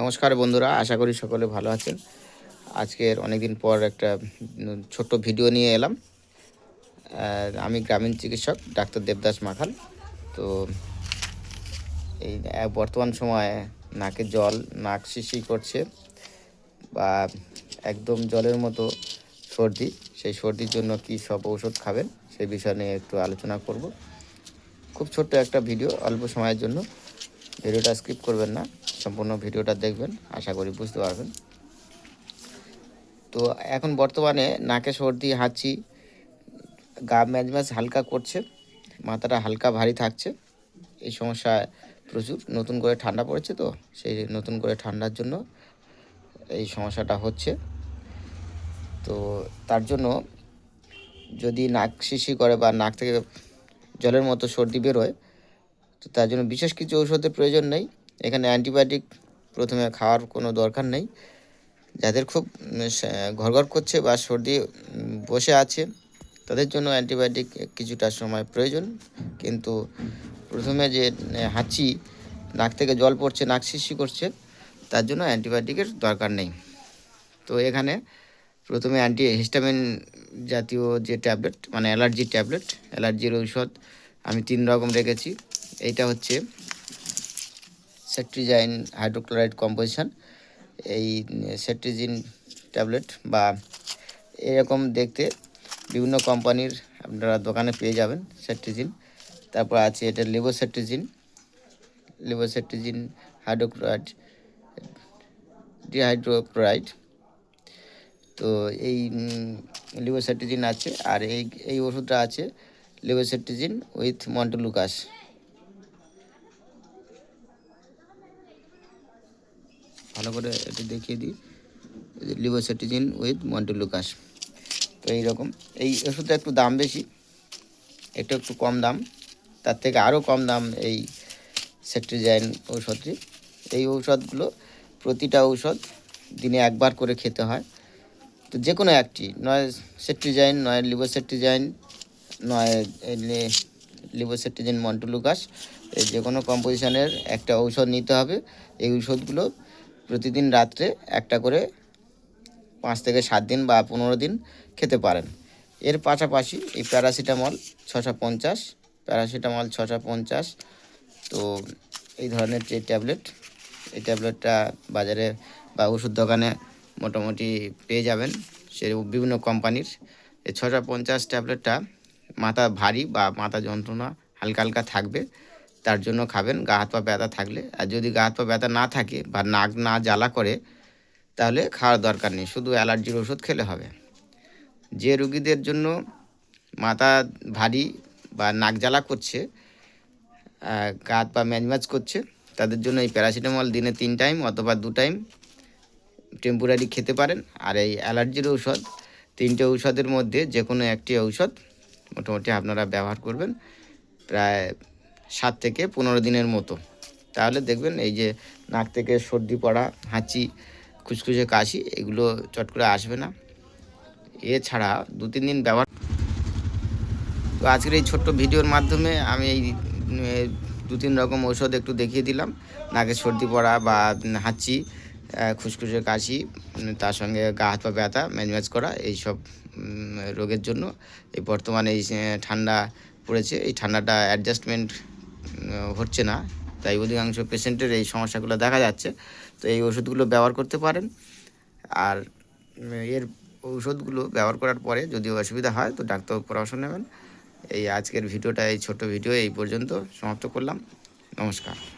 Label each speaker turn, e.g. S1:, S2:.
S1: নমস্কার বন্ধুরা, আশা করি সকলে ভালো আছেন। আজকের অনেক দিন পর একটা ছোট্ট ভিডিও নিয়ে এলাম। আমি গ্রামীণ চিকিৎসক ডাক্তার দেবদাস মাখাল তো এই বর্তমান সময়ে নাকে জল, নাক শিশি করছে বা একদম জলের মতো সর্দি। সেই সর্দির জন্য কি সব ঔষধ খাবেন সেই বিষয় নিয়ে একটু আলোচনা করব। খুব ছোট্ট একটা ভিডিও, অল্প সময়ের জন্য। ভিডিওটা স্কিপ করবেন না, সম্পূর্ণ ভিডিওটা দেখবেন, আশা করি বুঝতে পারবেন। তো এখন বর্তমানে নাকে সর্দি, হাঁচি, গা ম্যাজ ম্যাজ হালকা করছে, মাথাটা হালকা ভারী থাকছে, এই সমস্যা প্রচুর নতুন করে ঠান্ডা পড়েছে তো, সেই নতুন করে ঠান্ডার জন্য এই সমস্যাটা হচ্ছে। তো তার জন্য যদি নাক শিশি করে বা নাক থেকে জলের মতো সর্দি বেরোয় তো তার জন্য বিশেষ কিছু ঔষধের প্রয়োজন নেই। এখানে অ্যান্টিবায়োটিক প্রথমে খাওয়ার কোনো দরকার নেই। যাদের খুব ঘরঘর করছে বা সর্দি বসে আছে, তাদের জন্য অ্যান্টিবায়োটিক কিছুটা সময় প্রয়োজন। কিন্তু প্রথমে যে হাঁচি, নাক থেকে জল পড়ছে, নাক শিশি করছে, তার জন্য অ্যান্টিবায়োটিকের দরকার নেই। তো এখানে প্রথমে অ্যান্টি হিস্টামিন জাতীয় যে ট্যাবলেট মানে অ্যালার্জি ট্যাবলেট, অ্যালার্জির ঔষধ আমি তিন রকম রেখেছি। এইটা হচ্ছে সেট্রিজাইন হাইড্রোক্লোরাইড কম্পোজিশন। এই সেট্রিজিন ট্যাবলেট বা এরকম দেখতে বিভিন্ন কোম্পানির আপনারা দোকানে পেয়ে যাবেন সেট্রিজিন। তারপর আছে এটা লিবোসেট্রিজিন। লিবোসেট্রিজিন হাইড্রোক্লোরাইড, ডিহাইড্রোক্লোরাইড। তো এই লিবোসেট্রিজিন আছে আর এই এই ওষুধটা আছে লিবোসেট্রিজিন উইথ মন্টলুকাস ভালো করে এটি দেখিয়ে দিই। লিবোসেট্রিজিন উইথ মন্টলুকাস তো এইরকম। এই ওষুধটা একটু দাম বেশি, একটু একটু কম দাম। তার থেকে আরও কম দাম এই সেট্রিজাইন ঔষধটি। এই ঔষধগুলো প্রতিটা ঔষধ দিনে একবার করে খেতে হয়। তো যে কোনো একটি, নয় সেট্রিজাইন নয় লিবোসেট্রিজাইন নয় লিবোসেট্রিজিন মন্টুলুকাস যে কোনো কম্পোজিশনের একটা ঔষধ নিতে হবে। এই ঔষধগুলো প্রতিদিন রাত্রে একটা করে পাঁচ থেকে সাত দিন বা পনেরো দিন খেতে পারেন। এর পাশাপাশি এই প্যারাসিটামল ছশো পঞ্চাশ, প্যারাসিটামল ছশো পঞ্চাশ, তো এই ধরনের যে ট্যাবলেট, এই ট্যাবলেটটা বাজারে বা ওষুধ দোকানে মোটামুটি পেয়ে যাবেন। সে বিভিন্ন কোম্পানির। এই ছশো পঞ্চাশ ট্যাবলেটটা মাথা ভারী বা মাথা যন্ত্রণা হালকা হালকা থাকবে। তার জন্য খাবেন, গা হাত পা ব্যথা থাকলে। আর যদি গা হাত পা ব্যথা না থাকে বা নাক না জ্বালা করে, তাহলে খাওয়ার দরকার নেই, শুধু অ্যালার্জির ওষুধ খেলে হবে। যে রুগীদের জন্য মাথা ভারী বা নাক জ্বালা করছে গা হাত পা ম্যাজম্যাজ করছে, তাদের জন্য এই প্যারাসিটামল দিনে তিন টাইম অথবা দু টাইম টেম্পোরারি খেতে পারেন। আর এই অ্যালার্জির ঔষধ, তিনটে ঔষধের মধ্যে যে কোনো একটি ঔষধ মোটামুটি আপনারা ব্যবহার করবেন। প্রায় সাত থেকে পনেরো দিনের মতো। তাহলে দেখবেন এই যে নাক থেকে সর্দি পড়া, হাঁচি খুসখুসে কাশি, এগুলো চট করে আসবে না। এছাড়া দু তিন দিন ব্যবহার তো আজকের এই ছোট্ট ভিডিওর মাধ্যমে আমি এই দু তিন রকম ঔষধ একটু দেখিয়ে দিলাম। নাকে সর্দি পড়া বা হাঁচি খুসখুসে কাশি তার সঙ্গে গা হাত পা ব্যথা, ম্যাজম্যাজ করা, এইসব রোগের জন্য। এই বর্তমানে এই ঠান্ডা পড়েছে। এই ঠান্ডাটা অ্যাডজাস্টমেন্ট হচ্ছে না। তাই অধিকাংশ পেশেন্টের এই সমস্যাগুলো দেখা যাচ্ছে। তো এই ওষুধগুলো ব্যবহার করতে পারেন। আর এর ওষুধগুলো ব্যবহার করার পরে যদি অসুবিধা হয় তো ডাক্তার পরামর্শ নেবেন। এই আজকের ভিডিওটা, এই ছোট ভিডিও এই পর্যন্ত সমাপ্ত করলাম। নমস্কার।